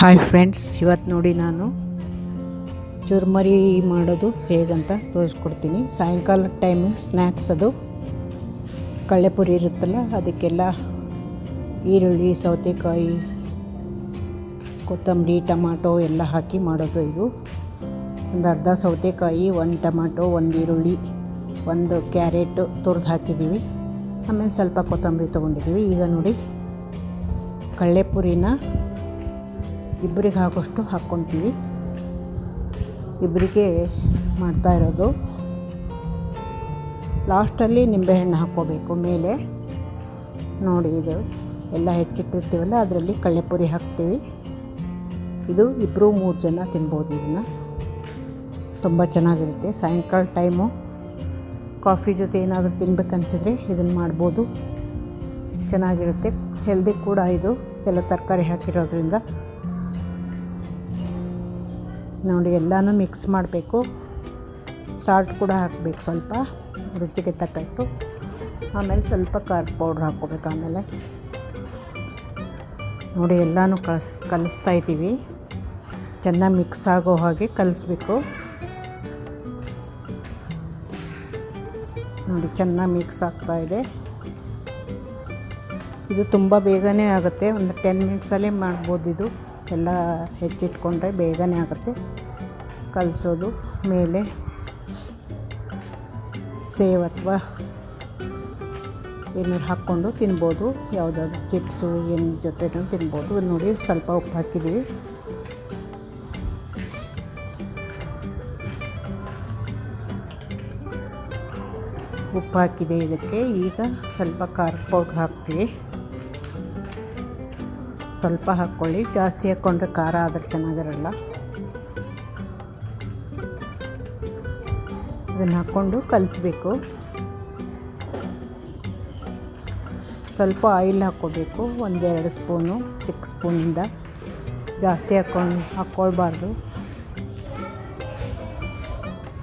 Hi friends ಇವತ್ತು ನೋಡಿ ನಾನು ಚುರ್ಮರಿ ಮಾಡೋದು ಹೇಗಂತ ತೋರಿಸ್ಕೊಡ್ತೀನಿ. ಸಾಯಂಕಾಲ ಟೈಮ್ ಸ್ನ್ಯಾಕ್ಸ್ ಅದು. ಕಳ್ಳೆಪುರಿ ಇರುತ್ತಲ್ಲ, ಅದಕ್ಕೆಲ್ಲ ಈರುಳ್ಳಿ, ಸೌತೆಕಾಯಿ, ಕೊತ್ತಂಬರಿ, ಟೊಮಾಟೊ ಎಲ್ಲ ಹಾಕಿ ಮಾಡೋದು ಇದು. ಒಂದು ಅರ್ಧ ಸೌತೆಕಾಯಿ, ಒಂದು ಟಮಾಟೊ, ಒಂದು ಈರುಳ್ಳಿ, ಒಂದು ಕ್ಯಾರೆಟು ತುರಿದು ಹಾಕಿದ್ದೀವಿ ಆಮೇಲೆ ಸ್ವಲ್ಪ ಕೊತ್ತಂಬರಿ ತೊಗೊಂಡಿದ್ದೀವಿ ಈಗ ನೋಡಿ ಕಳ್ಳೆಪುರಿನ ಇಬ್ಬರಿಗೆ ಹಾಕೋಷ್ಟು ಹಾಕ್ಕೊತೀವಿ ಇಬ್ಬರಿಗೆ ಮಾಡ್ತಾ ಇರೋದು. ಲಾಸ್ಟಲ್ಲಿ ನಿಂಬೆಹಣ್ಣು ಹಾಕ್ಕೋಬೇಕು ಮೇಲೆ. ನೋಡಿ ಇದು ಎಲ್ಲ ಹೆಚ್ಚಿಟ್ಟಿರ್ತೀವಲ್ಲ, ಅದರಲ್ಲಿ ಕಳ್ಳೆಪುರಿ ಹಾಕ್ತೀವಿ. ಇದು ಇಬ್ಬರು ಮೂರು ಜನ ತಿನ್ಬೋದು ಇದನ್ನು. ತುಂಬ ಚೆನ್ನಾಗಿರುತ್ತೆ. ಸಾಯಂಕಾಲ ಟೈಮು ಕಾಫಿ ಜೊತೆ ಏನಾದರೂ ತಿನ್ಬೇಕನ್ಸಿದ್ರೆ ಇದನ್ನು ಮಾಡ್ಬೋದು. ಚೆನ್ನಾಗಿರುತ್ತೆ. ಹೆಲ್ದಿ ಕೂಡ ಇದು. ಎಲ್ಲ ತರಕಾರಿ ಹಾಕಿರೋದ್ರಿಂದ. ನೋಡಿ, ಎಲ್ಲನೂ ಮಿಕ್ಸ್ ಮಾಡಬೇಕು. ಸಾಲ್ಟ್ ಕೂಡ ಹಾಕಬೇಕು ಸ್ವಲ್ಪ, ರುಚಿಗೆ ತಕ್ಕಷ್ಟು ಆಮೇಲೆ ಸ್ವಲ್ಪ ಖಾರದ ಪೌಡ್ರ್ ಹಾಕ್ಕೋಬೇಕು ಆಮೇಲೆ. ನೋಡಿ, ಎಲ್ಲನೂ ಕಲಿಸ್ ಕಲಿಸ್ತಾ ಇದ್ದೀವಿ. ಚೆನ್ನಾಗಿ ಮಿಕ್ಸ್ ಆಗೋ ಹಾಗೆ ಕಲಿಸ್ಬೇಕು. ನೋಡಿ, ಚೆನ್ನಾಗಿ ಮಿಕ್ಸ್ ಆಗ್ತಾ ಇದೆ. ಇದು ತುಂಬ ಬೇಗನೆ ಆಗುತ್ತೆ. ಒಂದು ಟೆನ್ ಮಿನಿಟ್ಸಲ್ಲೇ ಮಾಡ್ಬೋದು ಇದು. ಎಲ್ಲ ಹೆಚ್ಚಿಟ್ಕೊಂಡ್ರೆ ಬೇಗನೆ ಆಗುತ್ತೆ. ಕಲಿಸೋದು ಮೇಲೆ ಸೇವ್ ಅಥವಾ ಏನಾರು ಹಾಕ್ಕೊಂಡು ತಿನ್ಬೋದು. ಯಾವುದಾದ್ರು ಚಿಪ್ಸು ಏನು ಜೊತೆನೂ ತಿನ್ಬೋದು. ನೋಡಿ ಸ್ವಲ್ಪ ಉಪ್ಪು ಹಾಕಿದ್ದೀವಿ ಉಪ್ಪು ಹಾಕಿದೆ ಇದಕ್ಕೆ. ಈಗ ಸ್ವಲ್ಪ ಖಾರದ ಪೌಡ್ರ್ ಹಾಕ್ತೀವಿ. ಸ್ವಲ್ಪ ಹಾಕ್ಕೊಳ್ಳಿ. ಜಾಸ್ತಿ ಹಾಕ್ಕೊಂಡ್ರೆ ಖಾರ ಆದರೆ ಚೆನ್ನಾಗಿರಲ್ಲ. ಅದನ್ನು ಹಾಕ್ಕೊಂಡು ಕಲಿಸ್ಬೇಕು. ಸ್ವಲ್ಪ ಆಯಿಲ್ ಹಾಕ್ಕೋಬೇಕು. ಒಂದೆರಡು ಸ್ಪೂನು, ಚಿಕ್ಕ ಸ್ಪೂನಿಂದ. ಜಾಸ್ತಿ ಹಾಕ್ಕೊಂಡು, ಹಾಕ್ಕೊಳ್ಬಾರ್ದು.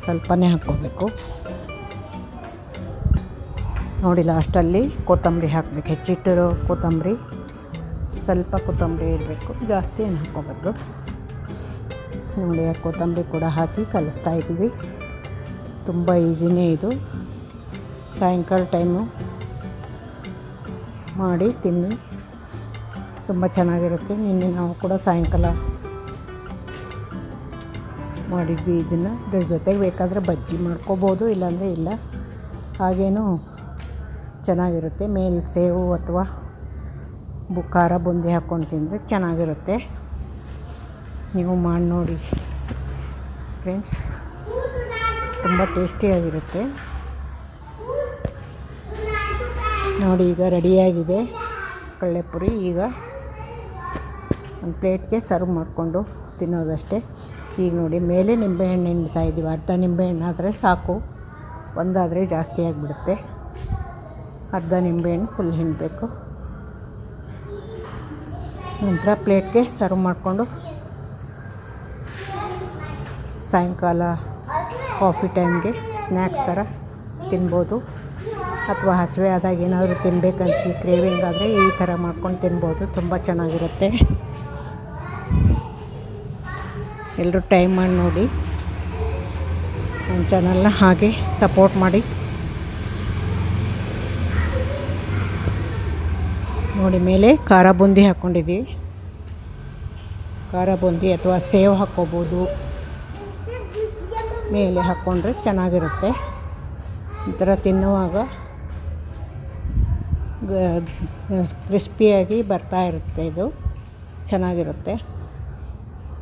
ಸ್ವಲ್ಪನೇ ಹಾಕ್ಕೋಬೇಕು. ನೋಡಿ, ಲಾಸ್ಟಲ್ಲಿ ಕೊತ್ತಂಬರಿ ಹಾಕಬೇಕು. ಹೆಚ್ಚಿಟ್ಟಿರೋ ಕೊತ್ತಂಬರಿ. ಸ್ವಲ್ಪ ಕೊತ್ತಂಬರಿ ಇರಬೇಕು ಜಾಸ್ತಿ ಏನು ಹಾಕ್ಕೋಬಾರ್ದು. ನೋಡಿ ಕೊತ್ತಂಬರಿ ಕೂಡ ಹಾಕಿ ಕಲಿಸ್ತಾ ಇದ್ದೀವಿ. ತುಂಬ ಈಸಿನೇ ಇದು. ಸಾಯಂಕಾಲ ಟೈಮು ಮಾಡಿ ತಿನ್ನಿ. ತುಂಬ ಚೆನ್ನಾಗಿರುತ್ತೆ. ನಿನ್ನೆ ನಾವು ಕೂಡ ಸಾಯಂಕಾಲ ಮಾಡಿದ್ವಿ ಇದನ್ನು. ಇದ್ರ ಜೊತೆಗೆ ಬೇಕಾದರೆ ಬಜ್ಜಿ ಮಾಡ್ಕೋಬೋದು, ಇಲ್ಲಾಂದರೆ ಇಲ್ಲ. ಹಾಗೇನೂ ಚೆನ್ನಾಗಿರುತ್ತೆ. ಮೇಲೆ ಸೇವು ಅಥವಾ ಬು ಖಾರ ಹಾಕೊಂಡು ಹಾಕ್ಕೊಂಡು ತಿಂದರೆ ಚೆನ್ನಾಗಿರುತ್ತೆ. ನೀವು ಮಾಡಿ ನೋಡಿ. ಫ್ರೆಂಡ್ಸ್ ತುಂಬ ಟೇಸ್ಟಿಯಾಗಿರುತ್ತೆ. ನೋಡಿ, ಈಗ ರೆಡಿಯಾಗಿದೆ ಕಳ್ಳೆಪುರಿ ಈಗ ಒಂದು ಪ್ಲೇಟ್ಗೆ ಸರ್ವ್ ಮಾಡಿಕೊಂಡು ತಿನ್ನೋದಷ್ಟೇ. ಈಗ ನೋಡಿ, ಮೇಲೆ ನಿಂಬೆಹಣ್ಣು ಹಿಂಡ್ತಾ ಇದ್ದೀವಿ. ಅರ್ಧ ನಿಂಬೆಹಣ್ಣು ಆದರೆ ಸಾಕು. ಒಂದಾದರೆ ಜಾಸ್ತಿ ಆಗಿಬಿಡುತ್ತೆ. ಅರ್ಧ ನಿಂಬೆಹಣ್ಣು ಫುಲ್ ಹಿಂಡಬೇಕು. ನಂತರ ಪ್ಲೇಟ್ಗೆ ಸರ್ವ್ ಮಾಡಿಕೊಂಡು ಸಾಯಂಕಾಲ ಕಾಫಿ ಟೈಮ್ಗೆ ಸ್ನ್ಯಾಕ್ಸ್ ಥರ ತಿನ್ಬೋದು. ಅಥವಾ ಹಸಿವೆ ಆದಾಗ ಏನಾದರೂ ತಿನ್ಬೇಕನ್ಸಿ ಕ್ರೇವಿಂಗ್ ಆದರೆ ಈ ಥರ ಮಾಡ್ಕೊಂಡು ತಿನ್ಬೋದು. ತುಂಬ ಚೆನ್ನಾಗಿರುತ್ತೆ. ಎಲ್ಲರೂ ಟೈಮ್ ಮಾಡಿ ನೋಡಿ ನನ್ನ ಚಾನಲ್ನ ಹಾಗೆ ಸಪೋರ್ಟ್ ಮಾಡಿ. ನೋಡಿ, ಮೇಲೆ ಖಾರ ಬೂಂದಿ ಹಾಕ್ಕೊಂಡಿದ್ದೀವಿ ಖಾರ ಬೂಂದಿ ಅಥವಾ ಸೇವ್ ಹಾಕ್ಕೋಬೋದು. ಮೇಲೆ ಹಾಕ್ಕೊಂಡ್ರೆ ಚೆನ್ನಾಗಿರುತ್ತೆ. ಈ ಥರ ತಿನ್ನುವಾಗ ಕ್ರಿಸ್ಪಿಯಾಗಿ ಬರ್ತಾ ಇರುತ್ತೆ ಇದು. ಚೆನ್ನಾಗಿರುತ್ತೆ.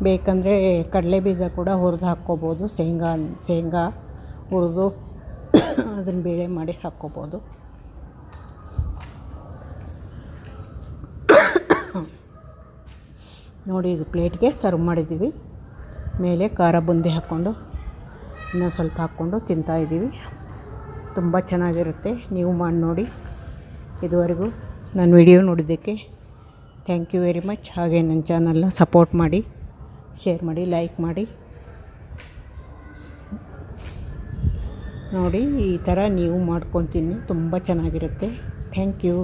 ಬೇಕಂದರೆ ಕಡಲೆ ಬೀಜ ಕೂಡ ಹುರಿದು ಹಾಕ್ಕೋಬೋದು. ಶೇಂಗಾ ಶೇಂಗಾ ಹುರಿದು ಅದನ್ನು ಬೇಳೆ ಮಾಡಿ ಹಾಕ್ಕೋಬೋದು. ನೋಡಿ ಇದು ಪ್ಲೇಟ್ಗೆ ಸರ್ವ್ ಮಾಡಿದ್ದೀವಿ. ಮೇಲೆ ಖಾರ ಬುಂದಿ ಹಾಕ್ಕೊಂಡು, ಇನ್ನೂ ಸ್ವಲ್ಪ ಹಾಕ್ಕೊಂಡು ತಿಂತಾಯಿದ್ದೀವಿ ತುಂಬ ಚೆನ್ನಾಗಿರುತ್ತೆ. ನೀವು ಮಾಡಿ ನೋಡಿ. ಇದುವರೆಗೂ ನನ್ನ ವಿಡಿಯೋ ನೋಡಿದ್ದಕ್ಕೆ ಥ್ಯಾಂಕ್ ಯು ವೆರಿ ಮಚ್. ಹಾಗೆ ನನ್ನ ಚಾನಲ್ನ ಸಪೋರ್ಟ್ ಮಾಡಿ, ಶೇರ್ ಮಾಡಿ, ಲೈಕ್ ಮಾಡಿ. ನೋಡಿ, ಈ ಥರ ನೀವು ಮಾಡ್ಕೊಂಡು ತಿನ್ನಿ ತುಂಬ ಚೆನ್ನಾಗಿರುತ್ತೆ. Thank you.